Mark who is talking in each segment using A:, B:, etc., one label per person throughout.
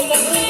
A: I agree.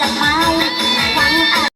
A: จะไป